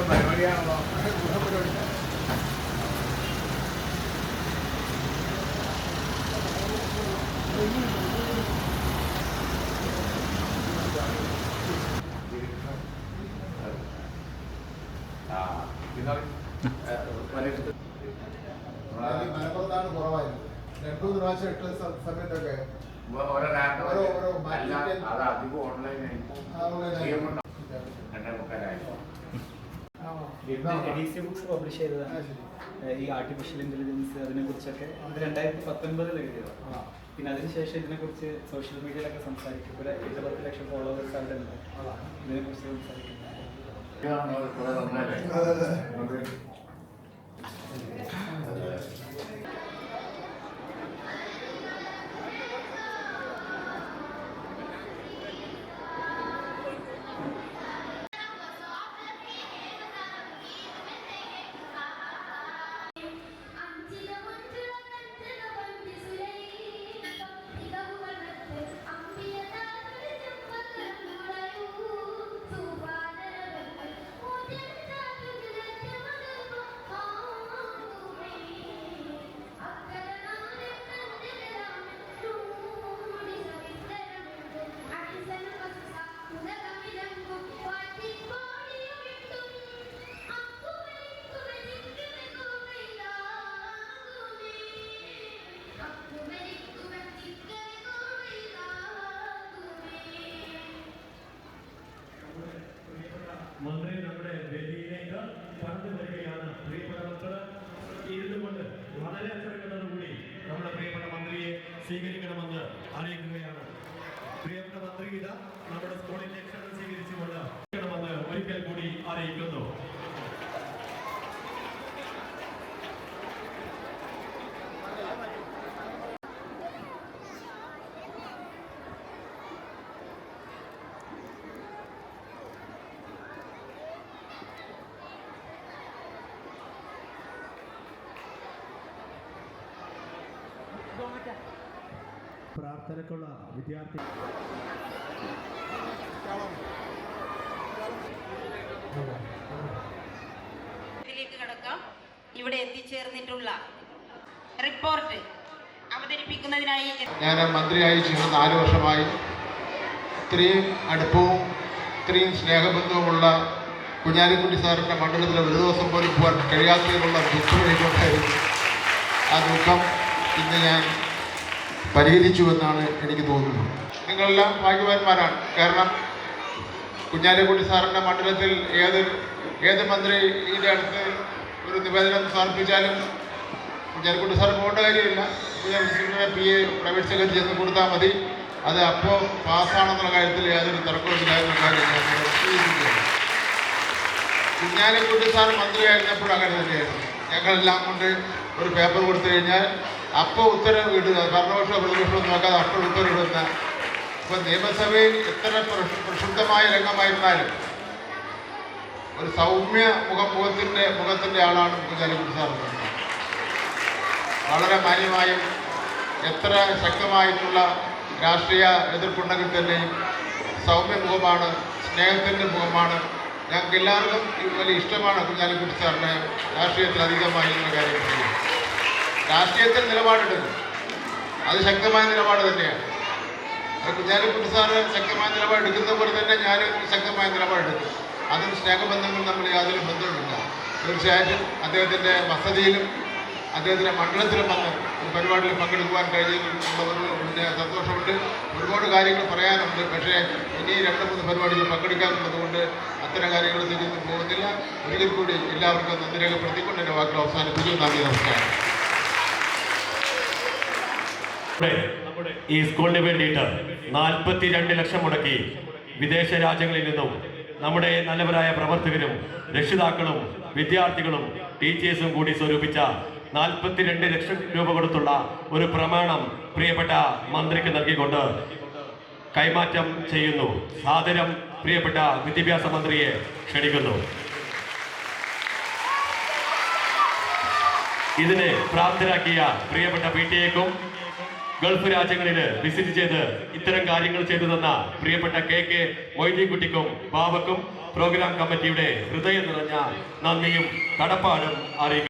പരിപാടിയാണല്ലോ. മലപ്പുറത്താണ് കുറവായിരുന്നത് രണ്ടു മൂന്ന് പ്രാവശ്യം ഇട്ട സ- സമയത്തൊക്കെ ഓരോ- ഓരോ അധികം ഓൺലൈനായി. രണ്ടേ മുക്കാലായി. ബുക്സ് പബ്ലിഷ് ചെയ്തതാണ്. ഈ ആർട്ടിഫിഷ്യൽ ഇന്റലിജൻസ് അതിനെ കുറിച്ചൊക്കെ അത് രണ്ടായിരത്തി പത്തൊൻപതിൽ എഴുതിയതാണ് ആ. പിന്നെ അതിനുശേഷം ഇതിനെക്കുറിച്ച് സോഷ്യൽ മീഡിയയിലൊക്കെ സംസാരിക്കും. ഇവിടെ എട്ട് പത്ത് ലക്ഷം ഫോളോവേഴ്സ് അവിടെ ഉണ്ട്. ഇതിനെക്കുറിച്ച് സംസാരിക്കുന്നത് കടന്നു വരികയാണ്. പ്രിയപ്പെട്ട മക്കൾ ഇരുന്നുകൊണ്ട് വളരെ അച്ചടക്കത്തോടുകൂടി നമ്മുടെ പ്രിയപ്പെട്ട മന്ത്രിയെ സ്വീകരിക്കണമെന്ന് അറിയിക്കുകയാണ്. പ്രിയപ്പെട്ട മന്ത്രി ഇതാ നമ്മുടെ സ്കൂളിന്റെ ക്ഷണം സ്വീകരിച്ചുകൊണ്ട് ഒരിക്കൽ കൂടി അറിയിക്കുന്നു. പ്രാർത്ഥനക്കുള്ള വിദ്യാർത്ഥി. ഇതിലേക്ക് കടക്കാം. ഇവിടെ എത്തിച്ചേർന്നിട്ടുള്ള റിപ്പോർട്ട് അവതരിപ്പിക്കുന്നതിനായി ഞാൻ മന്ത്രിയായി ചെയ്യുന്ന നാല് വർഷമായി. ഇത്രയും അടുപ്പവും ഇത്രയും സ്നേഹബന്ധവുമുള്ള കുഞ്ഞാലിക്കുട്ടി സാറിന്റെ മണ്ഡലത്തിൽ ഒരു ദിവസം പോലും പോകാൻ കഴിയാത്തതിനുള്ള ദുഃഖം എനിക്കുണ്ടായിരുന്നു. ആ ദുഃഖം ഇന്ന് ഞാൻ പരിഹരിച്ചു എന്നാണ് എനിക്ക് തോന്നുന്നത്. നിങ്ങളെല്ലാം ഭാഗ്യവാന്മാരാണ്. കാരണം കുഞ്ഞാലിക്കുട്ടി സാറിന്റെ മണ്ഡലത്തിൽ ഏത് ഏത് മന്ത്രി ഇതിന്റെ അടുത്ത് ഒരു നിവേദനം സമർപ്പിച്ചാലും കുഞ്ഞാലിക്കുട്ടി സാർ പോകേണ്ട കാര്യമില്ല. കുഞ്ഞാലിക്കുട്ടിയുടെ പി എ പ്രൈവറ്റ് സെക്രട്ടറി ചെന്ന് കൊടുത്താൽ മതി. അത് അപ്പോൾ പാസ്സാണെന്നുള്ള കാര്യത്തിൽ യാതൊരു തർക്കവുമില്ല എന്ന കാര്യം ഞാൻ കുഞ്ഞാലിക്കുട്ടി സാർ മന്ത്രിയായിരുന്നപ്പോഴും അങ്ങനെ തന്നെയായിരുന്നു. ഞങ്ങളെല്ലാം കൊണ്ട് ഒരു പേപ്പർ കൊടുത്തു കഴിഞ്ഞാൽ അപ്പോൾ ഉത്തരവ് ഇടുക ഭരണപക്ഷമോ പ്രതിപക്ഷമോ നോക്കാതെ അപ്പോൾ ഉത്തരവിടുന്ന ഇപ്പം നിയമസഭയിൽ എത്ര പ്രക്ഷ- പ്രക്ഷുബ്ധമായ രംഗമായിരുന്നാലും ഒരു സൗമ്യ മുഖം മുഖത്തിന്റെ മുഖത്തിന്റെ ആളാണ് മുഖ്യമന്ത്രി വളരെ മാന്യമായും എത്ര ശക്തമായിട്ടുള്ള രാഷ്ട്രീയ എതിർപ്പുണ്ടെങ്കിൽ തന്നെയും സൗമ്യ മുഖമാണ് സ്നേഹത്തിന്റെ മുഖമാണ്. ഞങ്ങൾക്ക് എല്ലാവർക്കും വലിയ ഇഷ്ടമാണ് കുഞ്ഞാലിക്കുട്ടി സാറിനെ രാഷ്ട്രീയത്തിൽ അധികമായി എന്ന കാര്യം പറയും രാഷ്ട്രീയത്തിൽ നിലപാടെടുക്കും. അത് ശക്തമായ നിലപാട് തന്നെയാണ്. അത് കുഞ്ഞാലിക്കുട്ടി ശക്തമായ നിലപാടെടുക്കുന്ന പോലെ തന്നെ ഞാൻ ശക്തമായ നിലപാടെടുക്കും. അതും സ്നേഹബന്ധങ്ങൾ തമ്മിൽ യാതൊരു ബന്ധവുമില്ല. തീർച്ചയായിട്ടും അദ്ദേഹത്തിന്റെ വസതിയിലും അദ്ദേഹത്തിന്റെ മണ്ഡലത്തിലും വന്ന് ഒരു പരിപാടിയിൽ പങ്കെടുക്കുവാൻ കഴിയുന്നുള്ളവരോട് സന്തോഷമുണ്ട്. ഒരുപാട് കാര്യങ്ങൾ പറയാനുണ്ട്. പക്ഷേ ഇനി രണ്ട് മൂന്ന് പരിപാടികൾ പങ്കെടുക്കാനുള്ളതുകൊണ്ട് അത്തരം കാര്യങ്ങൾ തിരിച്ചു പോകുന്നില്ല. ഒരിക്കൽ കൂടി എല്ലാവർക്കും നന്ദി രേഖപ്പെടുത്തിക്കൊണ്ട് എന്റെ വാക്കുകൾ അവസാനിപ്പിച്ചു നന്ദി നമസ്കാരം. ഈ സ്കൂളിന് വേണ്ടിയിട്ട് നാൽപ്പത്തി രണ്ട് ലക്ഷം മുടക്കി വിദേശ രാജ്യങ്ങളിൽ നിന്നും നമ്മുടെ നല്ലവരായ പ്രവർത്തകരും രക്ഷിതാക്കളും വിദ്യാർത്ഥികളും ടീച്ചേഴ്സും കൂടി സ്വരൂപിച്ച നാൽപ്പത്തിരണ്ട് ലക്ഷം രൂപ കൊടുത്തുള്ള ഒരു പ്രമാണം പ്രിയപ്പെട്ട മന്ത്രിക്ക് നൽകിക്കൊണ്ട് കൈമാറ്റം ചെയ്യുന്നു. സാദരം പ്രിയപ്പെട്ട വിദ്യാഭ്യാസ മന്ത്രിയെ ക്ഷണിക്കുന്നു. ഇതിനെ പ്രാപ്തരാക്കിയ പ്രിയപ്പെട്ട പി ടി എക്കും ഗൾഫ് രാജ്യങ്ങളിൽ വിസിറ്റ് ചെയ്ത് ഇത്തരം കാര്യങ്ങൾ ചെയ്തു തന്ന പ്രിയപ്പെട്ട കെ കെ മൊയ്തീൻകുട്ടിക്കും ബാബക്കും പ്രോഗ്രാം കമ്മിറ്റിയുടെ ഹൃദയം നിറഞ്ഞ നന്ദിയും കടപ്പാടും അറിയിക്കുന്നു.